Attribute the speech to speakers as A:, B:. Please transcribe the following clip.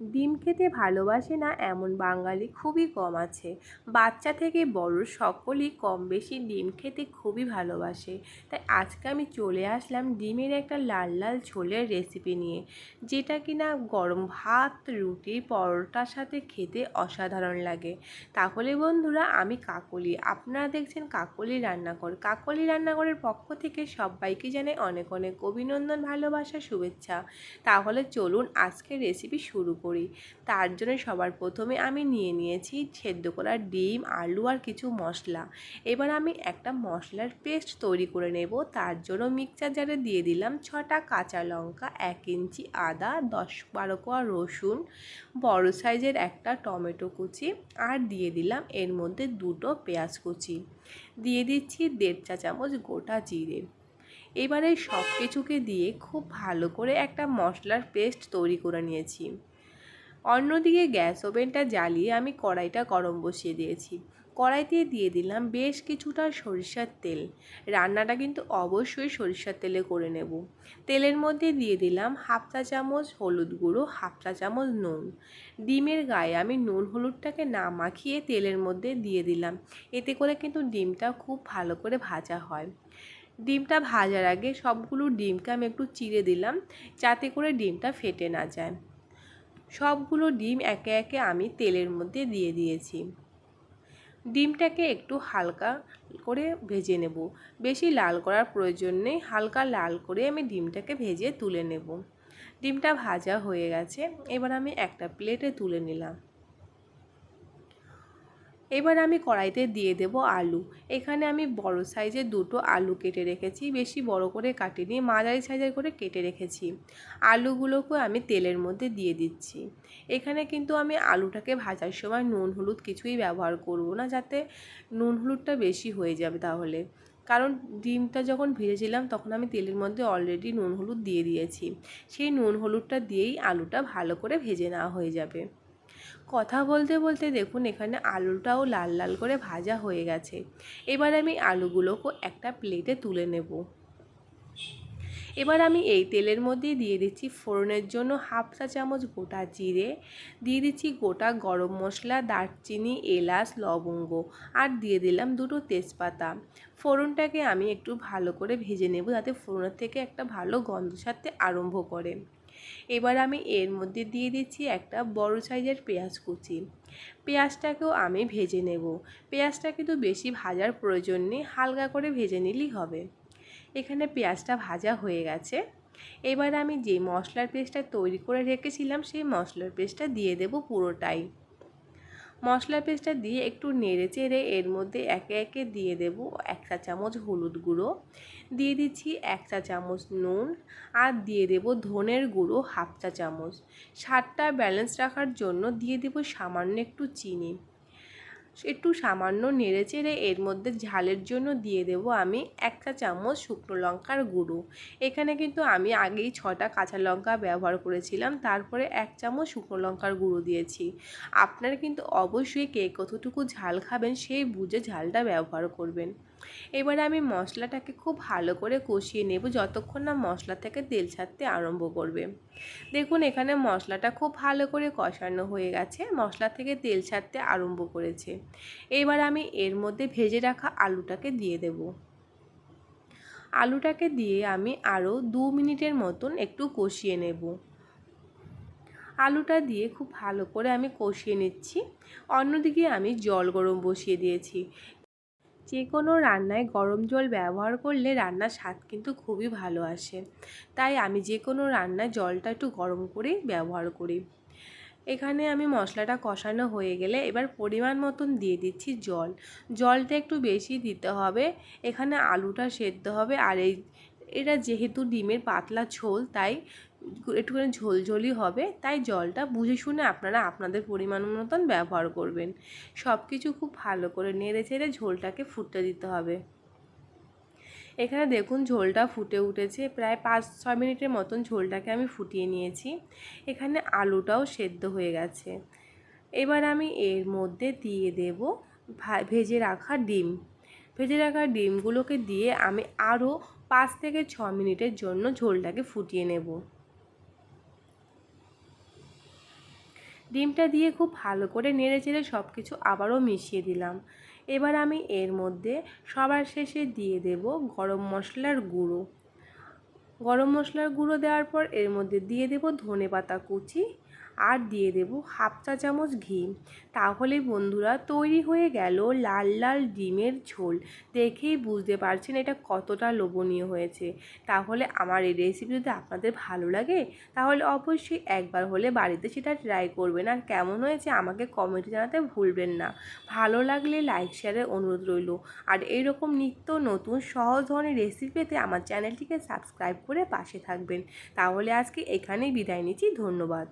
A: ডিম খেতে ভালোবাসে না এমন বাঙালি খুবই কম আছে। বাচ্চা থেকে বড় সকলেই কম বেশি ডিম খেতে খুবই ভালোবাসে। তাই আজকে আমি চলে আসলাম ডিমের একটা লাল লাল ঝোলের রেসিপি নিয়ে, যেটা কি না গরম ভাত, রুটি, পরোটার সাথে খেতে অসাধারণ লাগে। তাহলে বন্ধুরা, আমি কাকলি। আপনারা দেখছেন কাকলি রান্নাঘর। কাকলি রান্নাঘরের পক্ষ থেকে সবাইকে জানাই অনেক অনেক অভিনন্দন, ভালোবাসা, শুভেচ্ছা। তাহলে চলুন আজকের রেসিপি শুরু করি। তার জন্য সবার প্রথমে আমি নিয়ে নিয়েছি সেদ্ধ করা ডিম, আলু আর কিছু মশলা। এবার আমি একটা মশলার পেস্ট তৈরি করে নেব। তার জন্য মিক্সচার জারে দিয়ে দিলাম ছটা কাঁচা লঙ্কা, এক ইঞ্চি আদা, দশ বারো কোয়া রসুন, বড় সাইজের একটা টমেটো কুচি আর দিয়ে দিলাম এর মধ্যে দুটো পেঁয়াজ কুচি। দিয়ে দিচ্ছি দেড় চা চামচ গোটা জিরে। এবারে সব কিছুকে দিয়ে খুব ভালো করে একটা মশলার পেস্ট তৈরি করে নিয়েছি। অন্যদিকে গ্যাস ওভেনটা জ্বালিয়ে আমি কড়াইটা গরম বসিয়ে দিয়েছি। কড়াইতে দিয়ে দিলাম বেশ কিছুটা সরিষার তেল। রান্নাটা কিন্তু অবশ্যই সরিষার তেলে করে নেব। তেলের মধ্যে দিয়ে দিলাম হাফ চা চামচ হলুদ গুঁড়ো, হাফ চা চামচ নুন। ডিমের গায়ে আমি নুন হলুদটাকে না মাখিয়ে তেলের মধ্যে দিয়ে দিলাম। এতে করে কিন্তু ডিমটা খুব ভালো করে ভাজা হয়। ডিমটা ভাজার আগে সবগুলো ডিমকে আমি একটু চিড়ে দিলাম যাতে করে ডিমটা ফেটে না যায়। সবগুলো ডিম একে একে আমি তেলের মধ্যে দিয়ে দিয়েছি। ডিমটাকে একটু হালকা করে ভেজে নেব। বেশি লাল করার প্রয়োজন নেই, হালকা লাল করে আমি ডিমটাকে ভেজে তুলে নেব। ডিমটা ভাজা হয়ে গেছে, এবার আমি একটা প্লেটে তুলে নিলাম। এবার আমি কড়াইতে দিয়ে দেব আলু। এখানে আমি বড় সাইজের দুটো আলু কেটে রেখেছি, বেশি বড় করে কাটিনি, মাঝারি সাইজের করে কেটে রেখেছি। আলুগুলোকে আমি তেলের মধ্যে দিয়ে দিচ্ছি। এখানে কিন্তু আমি আলুটাকে ভাজার সময় নুন, হলুদ কিছুই ব্যবহার করব না, যাতে নুন, হলুদটা বেশি হয়ে যাবে তাহলে। কারণ ডিমটা যখন ভেজেছিলাম, তখন আমি তেলের মধ্যে অলরেডি নুন, হলুদ দিয়ে দিয়েছি। সেই নুন, হলুদটা দিয়েই আলুটা ভালো করে ভেজে নেওয়া হয়ে যাবে। কথা বলতে বলতে দেখুন এখানে আলুটাও লাল লাল করে ভাজা হয়ে গেছে। এবার আমি আলুগুলোকে একটা প্লেটে তুলে নেব। এবার আমি এই তেলের মধ্যেই দিয়ে দিচ্ছি ফোড়নের জন্য হাফ চা চামচ গোটা জিরে, দিয়ে দিচ্ছি গোটা গরম মশলা, দারচিনি, এলাচ, লবঙ্গ আর দিয়ে দিলাম দুটো তেজপাতা। ফোড়নটাকে আমি একটু ভালো করে ভেজে নেব যাতে ফোড়নের থেকে একটা ভালো গন্ধ ছাড়তে আরম্ভ করে। এবার আমি এর মধ্যে দিয়ে দিচ্ছি একটা বড় সাইজের পেঁয়াজ কুচি। পেঁয়াজটাকেও আমি ভেজে নেব। পেঁয়াজটা কিন্তু বেশি ভাজার প্রয়োজন নেই, হালকা করে ভেজে নিলেই হবে। এখানে পেঁয়াজটা ভাজা হয়ে গেছে। এবার আমি যে মশলার পেস্টটা তৈরি করে রেখেছিলাম, সেই মশলার পেস্টটা দিয়ে দেব পুরোটাই। মশলা পেস্টটা দিয়ে একটু নেড়ে চেড়ে এর মধ্যে একে একে দিয়ে দেব এক চা চামচ হলুদ গুঁড়ো, দিয়ে দিচ্ছি এক চা চামচ নুন আর দিয়ে দেব ধনের গুঁড়ো হাফ চা চামচ। স্বাদটা ব্যালেন্স রাখার জন্য দিয়ে দেব সামান্য একটু চিনি। একটু সামান্য নেড়ে চেড়ে এর মধ্যে ঝালের জন্য দিয়ে দেব আমি এক চা চামচ শুকনো লঙ্কার গুঁড়ো। এখানে কিন্তু আমি আগেই ছটা কাঁচা লঙ্কা ব্যবহার করেছিলাম, তারপরে এক চামচ শুকনো লঙ্কার গুঁড়ো দিয়েছি। আপনারা কিন্তু অবশ্যই কে কতটুকু ঝাল খাবেন সেই বুঝে ঝালটা ব্যবহার করবেন। এবারে আমি মশলাটাকে খুব ভালো করে কষিয়ে নেব যতক্ষণ না মশলা থেকে তেল ছাড়তে আরম্ভ করবে। দেখুন, এখানে মশলাটা খুব ভালো করে কষানো হয়ে গেছে, মশলা থেকে তেল ছাড়তে আরম্ভ করেছে। এবার আমি এর মধ্যে ভেজে রাখা আলুটাকে দিয়ে দেব। আলুটাকে দিয়ে আমি আরও দু মিনিটের মতন একটু কষিয়ে নেব। আলুটা দিয়ে খুব ভালো করে আমি কষিয়ে নিচ্ছি। অন্যদিকে আমি জল গরম বসিয়ে দিয়েছি। যে কোনো রান্নায় গরম জল ব্যবহার করলে রান্নার স্বাদ কিন্তু খুবই ভালো আসে। তাই আমি যে কোনো রান্নায় জলটা একটু গরম করেই ব্যবহার করি। এখানে আমি মশলাটা কষানো হয়ে গেলে এবার পরিমাণ মতন দিয়ে দিচ্ছি জল। জলটা একটু বেশি দিতে হবে। এখানে আলুটা সেদ্ধ হবে। আর এই, এটা যেহেতু ডিমের পাতলা ঝোল, তাই একটুখানি ঝোলঝোলই হবে। তাই জলটা বুঝে শুনে আপনারা আপনাদের পরিমাণ মতন ব্যবহার করবেন। সব কিছু খুব ভালো করে নেড়ে চেড়ে ঝোলটাকে ফুটতে দিতে হবে। এখানে দেখুন ঝোলটা ফুটে উঠেছে। প্রায় পাঁচ, ছয় মিনিটের মতন ঝোলটাকে আমি ফুটিয়ে নিয়েছি। এখানে আলুটাও সেদ্ধ হয়ে গেছে। এবার আমি এর মধ্যে দিয়ে দেব ভেজে রাখা ডিম। ভেজে রাখা ডিমগুলোকে দিয়ে আমি আরও পাঁচ থেকে ছ মিনিটের জন্য ঝোলটাকে ফুটিয়ে নেব। ডিমটা দিয়ে খুব ভালো করে নেড়ে চেড়ে সব কিছু আবারও মিশিয়ে দিলাম। এবার আমি এর মধ্যে সবার শেষে দিয়ে দেব গরম মশলার গুঁড়ো। গরম মশলার গুঁড়ো দেওয়ার পর এর মধ্যে দিয়ে দেব ধনে পাতা কুচি আর দিয়ে দেব হাফ চা চামচ ঘি। তাহলে বন্ধুরা, তৈরি হয়ে গেল লাল লাল ডিমের ঝোল। দেখেই বুঝতে পারছেন এটা কতটা লোভনীয় হয়েছে। তাহলে আমার এই রেসিপি যদি আপনাদের ভালো লাগে, তাহলে অবশ্যই একবার হলে বাড়িতে সেটা ট্রাই করবেন। আর কেমন হয়েছে আমাকে কমেন্টে জানাতে ভুলবেন না। ভালো লাগলে লাইক শেয়ারের অনুরোধ রইল। আর এইরকম নিত্য নতুন সহজ ধরনের রেসিপি পেতে আমার চ্যানেলটিকে সাবস্ক্রাইব করে পাশে থাকবেন। তাহলে আজকে এখানেই বিদায় নিচ্ছি। ধন্যবাদ।